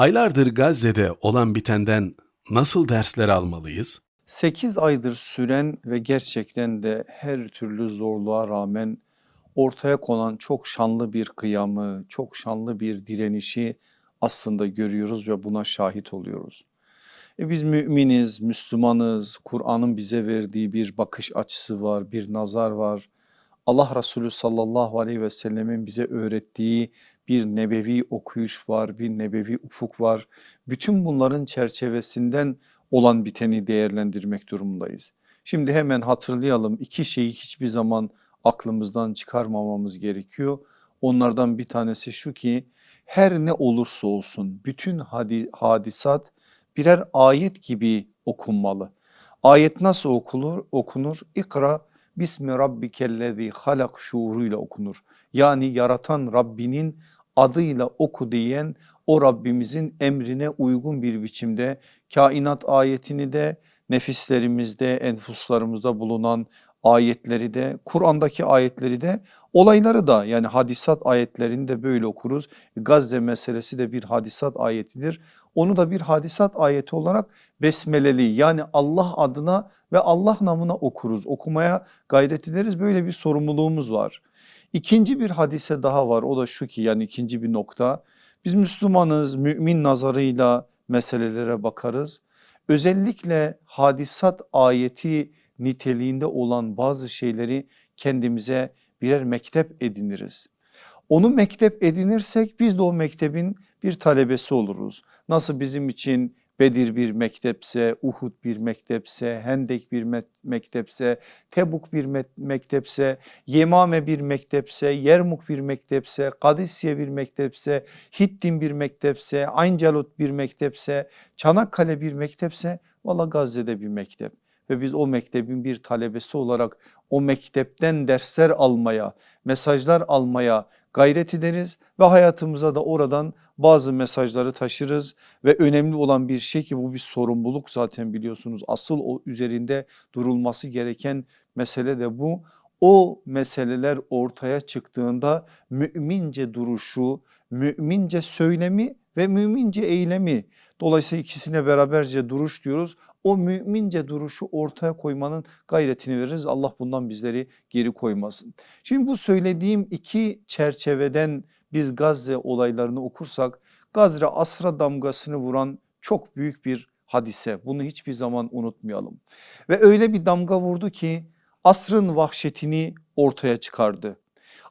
Aylardır Gazze'de olan bitenden nasıl dersler almalıyız? 8 aydır süren ve gerçekten de her türlü zorluğa rağmen ortaya konan çok şanlı bir kıyamı, çok şanlı bir direnişi aslında görüyoruz ve buna şahit oluyoruz. E biz müminiz, Müslümanız, Kur'an'ın bize verdiği bir bakış açısı var, bir nazar var. Allah Resulü sallallahu aleyhi ve sellemin bize öğrettiği bir nebevi okuyuş var, bir nebevi ufuk var. Bütün bunların çerçevesinden olan biteni değerlendirmek durumundayız. Şimdi hemen hatırlayalım iki şeyi hiçbir zaman aklımızdan çıkarmamamız gerekiyor. Onlardan bir tanesi şu ki her ne olursa olsun bütün hadi, hadisat birer ayet gibi okunmalı. Ayet nasıl okunur? okunur? İkra bismi rabbikellezi halak şuuruyla okunur. Yani yaratan Rabbinin adıyla oku diyen o Rabbimizin emrine uygun bir biçimde kainat ayetini de nefislerimizde, enfuslarımızda bulunan ayetleri de, Kur'an'daki ayetleri de, olayları da yani hadisat ayetlerini de böyle okuruz. Gazze meselesi de bir hadisat ayetidir. Onu da bir hadisat ayeti olarak besmeleli yani Allah adına ve Allah namına okuruz. Okumaya gayret ederiz böyle bir sorumluluğumuz var. İkinci bir hadise daha var o da şu ki yani ikinci bir nokta. Biz Müslümanız mümin nazarıyla meselelere bakarız. Özellikle hadisat ayeti niteliğinde olan bazı şeyleri kendimize birer mektep ediniriz. Onu mektep edinirsek biz de o mektebin bir talebesi oluruz. Nasıl bizim için Bedir bir mektepse, Uhud bir mektepse, Hendek bir me mektepse, Tebuk bir me mektepse, Yemame bir mektepse, Yermuk bir mektepse, Kadisye bir mektepse, Hittin bir mektepse, Ayncalut bir mektepse, Çanakkale bir mektepse, valla Gazze'de bir mektep ve biz o mektebin bir talebesi olarak o mektepten dersler almaya, mesajlar almaya gayret ederiz ve hayatımıza da oradan bazı mesajları taşırız ve önemli olan bir şey ki bu bir sorumluluk zaten biliyorsunuz asıl o üzerinde durulması gereken mesele de bu. O meseleler ortaya çıktığında mümince duruşu, mümince söylemi ve mümince eylemi dolayısıyla ikisine beraberce duruş diyoruz. O mümince duruşu ortaya koymanın gayretini veririz. Allah bundan bizleri geri koymasın. Şimdi bu söylediğim iki çerçeveden biz Gazze olaylarını okursak Gazze asra damgasını vuran çok büyük bir hadise. Bunu hiçbir zaman unutmayalım. Ve öyle bir damga vurdu ki asrın vahşetini ortaya çıkardı.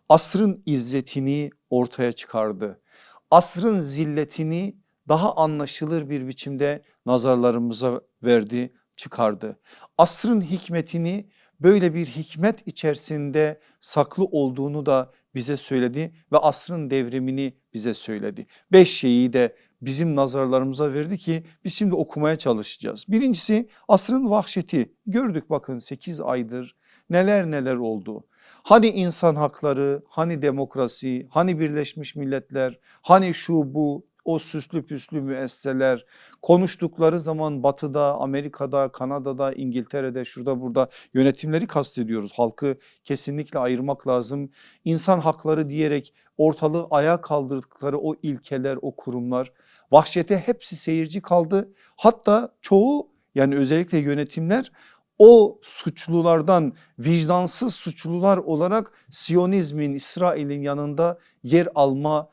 Asrın izzetini ortaya çıkardı. Asrın zilletini daha anlaşılır bir biçimde nazarlarımıza verdi, çıkardı. Asrın hikmetini böyle bir hikmet içerisinde saklı olduğunu da bize söyledi ve asrın devrimini bize söyledi. Beş şeyi de bizim nazarlarımıza verdi ki biz şimdi okumaya çalışacağız. Birincisi asrın vahşeti gördük bakın 8 aydır neler neler oldu. Hani insan hakları, hani demokrasi, hani Birleşmiş Milletler, hani şu bu o süslü püslü müesseler konuştukları zaman batıda, Amerika'da, Kanada'da, İngiltere'de şurada burada yönetimleri kastediyoruz. Halkı kesinlikle ayırmak lazım. İnsan hakları diyerek ortalığı ayağa kaldırdıkları o ilkeler, o kurumlar vahşete hepsi seyirci kaldı. Hatta çoğu yani özellikle yönetimler o suçlulardan vicdansız suçlular olarak Siyonizmin İsrail'in yanında yer alma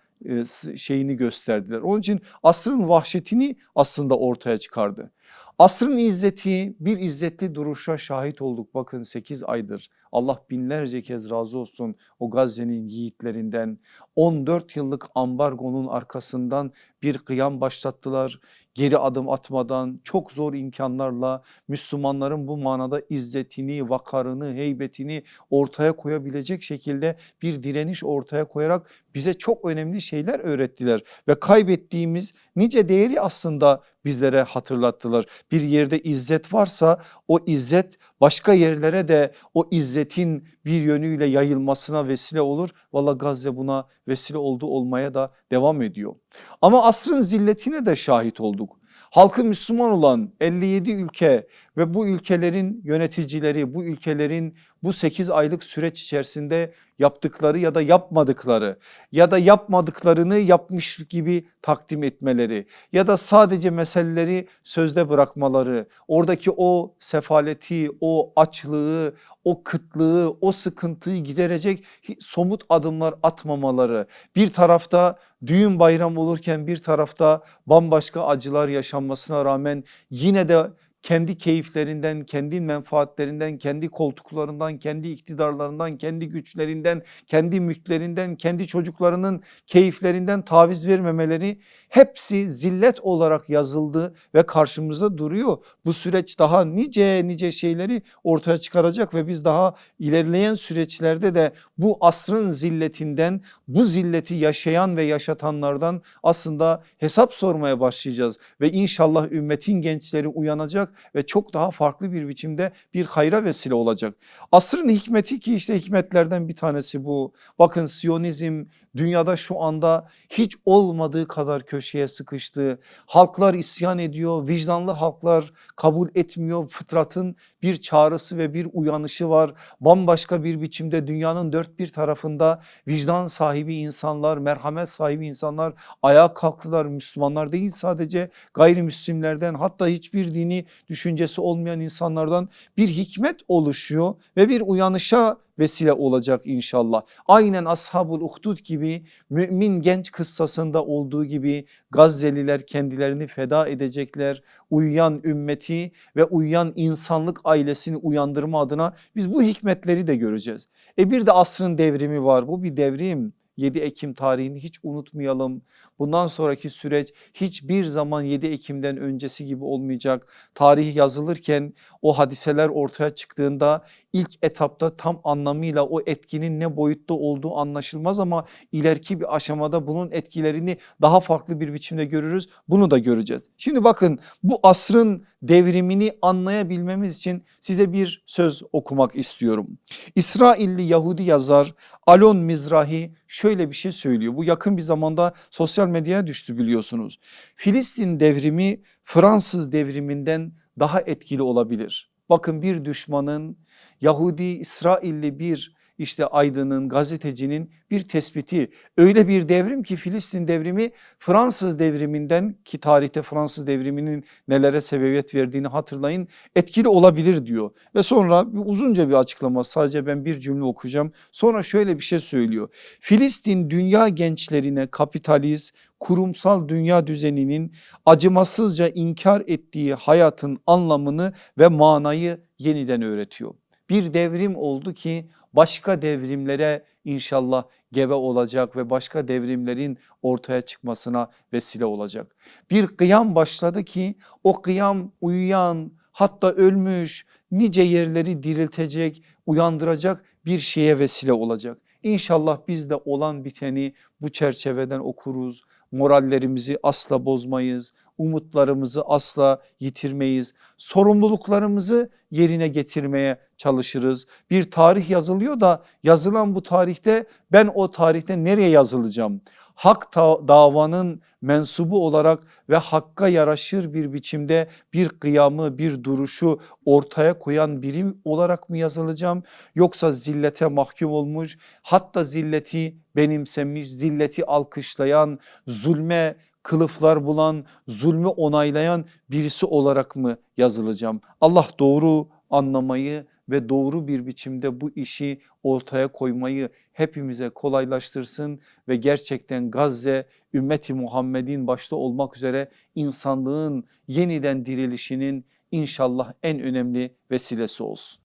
şeyini gösterdiler. Onun için asrın vahşetini aslında ortaya çıkardı. Asrın izzeti bir izzetli duruşa şahit olduk bakın 8 aydır. Allah binlerce kez razı olsun o Gazze'nin yiğitlerinden 14 yıllık ambargonun arkasından bir kıyam başlattılar. Geri adım atmadan çok zor imkanlarla Müslümanların bu manada izzetini, vakarını, heybetini ortaya koyabilecek şekilde bir direniş ortaya koyarak bize çok önemli şeyler öğrettiler. Ve kaybettiğimiz nice değeri aslında bizlere hatırlattılar. Bir yerde izzet varsa o izzet başka yerlere de o izzetin bir yönüyle yayılmasına vesile olur. Valla Gazze buna vesile oldu olmaya da devam ediyor. Ama asrın zilletine de şahit olduk. Halkı Müslüman olan 57 ülke ve bu ülkelerin yöneticileri, bu ülkelerin bu 8 aylık süreç içerisinde yaptıkları ya da yapmadıkları ya da yapmadıklarını yapmış gibi takdim etmeleri ya da sadece meseleleri sözde bırakmaları, oradaki o sefaleti, o açlığı, o kıtlığı, o sıkıntıyı giderecek somut adımlar atmamaları, bir tarafta düğün bayram olurken bir tarafta bambaşka acılar yaşanmasına rağmen yine de kendi keyiflerinden, kendi menfaatlerinden, kendi koltuklarından, kendi iktidarlarından, kendi güçlerinden, kendi mülklerinden, kendi çocuklarının keyiflerinden taviz vermemeleri hepsi zillet olarak yazıldı ve karşımızda duruyor. Bu süreç daha nice nice şeyleri ortaya çıkaracak ve biz daha ilerleyen süreçlerde de bu asrın zilletinden, bu zilleti yaşayan ve yaşatanlardan aslında hesap sormaya başlayacağız ve inşallah ümmetin gençleri uyanacak ve çok daha farklı bir biçimde bir hayra vesile olacak. Asrın hikmeti ki işte hikmetlerden bir tanesi bu. Bakın Siyonizm dünyada şu anda hiç olmadığı kadar köşeye sıkıştı. Halklar isyan ediyor, vicdanlı halklar kabul etmiyor. Fıtratın bir çağrısı ve bir uyanışı var. Bambaşka bir biçimde dünyanın dört bir tarafında vicdan sahibi insanlar, merhamet sahibi insanlar ayağa kalktılar. Müslümanlar değil sadece gayrimüslimlerden hatta hiçbir dini düşüncesi olmayan insanlardan bir hikmet oluşuyor ve bir uyanışa vesile olacak inşallah. Aynen Ashabul Uhdud gibi mümin genç kıssasında olduğu gibi Gazze'liler kendilerini feda edecekler. Uyuyan ümmeti ve uyuyan insanlık ailesini uyandırma adına biz bu hikmetleri de göreceğiz. E bir de asrın devrimi var bu bir devrim. 7 Ekim tarihini hiç unutmayalım. Bundan sonraki süreç hiçbir zaman 7 Ekim'den öncesi gibi olmayacak. Tarih yazılırken o hadiseler ortaya çıktığında ilk etapta tam anlamıyla o etkinin ne boyutta olduğu anlaşılmaz ama ileriki bir aşamada bunun etkilerini daha farklı bir biçimde görürüz. Bunu da göreceğiz. Şimdi bakın bu asrın devrimini anlayabilmemiz için size bir söz okumak istiyorum. İsrailli Yahudi yazar Alon Mizrahi şöyle bir şey söylüyor. Bu yakın bir zamanda sosyal medyaya düştü biliyorsunuz. Filistin devrimi Fransız devriminden daha etkili olabilir. Bakın bir düşmanın Yahudi İsrailli bir işte aydının gazetecinin bir tespiti öyle bir devrim ki Filistin devrimi Fransız devriminden ki tarihte Fransız devriminin nelere sebebiyet verdiğini hatırlayın etkili olabilir diyor. Ve sonra uzunca bir açıklama sadece ben bir cümle okuyacağım. Sonra şöyle bir şey söylüyor. Filistin dünya gençlerine kapitalist kurumsal dünya düzeninin acımasızca inkar ettiği hayatın anlamını ve manayı yeniden öğretiyor. Bir devrim oldu ki başka devrimlere inşallah gebe olacak ve başka devrimlerin ortaya çıkmasına vesile olacak. Bir kıyam başladı ki o kıyam uyuyan hatta ölmüş nice yerleri diriltecek, uyandıracak bir şeye vesile olacak. İnşallah biz de olan biteni bu çerçeveden okuruz. Morallerimizi asla bozmayız. Umutlarımızı asla yitirmeyiz. Sorumluluklarımızı yerine getirmeye çalışırız. Bir tarih yazılıyor da yazılan bu tarihte ben o tarihte nereye yazılacağım? Hak davanın mensubu olarak ve hakka yaraşır bir biçimde bir kıyamı bir duruşu ortaya koyan birim olarak mı yazılacağım? Yoksa zillete mahkum olmuş hatta zilleti benimsemiş zilleti alkışlayan zulme kılıflar bulan zulmü onaylayan birisi olarak mı yazılacağım? Allah doğru anlamayı ve doğru bir biçimde bu işi ortaya koymayı hepimize kolaylaştırsın ve gerçekten Gazze ümmeti Muhammed'in başta olmak üzere insanlığın yeniden dirilişinin inşallah en önemli vesilesi olsun.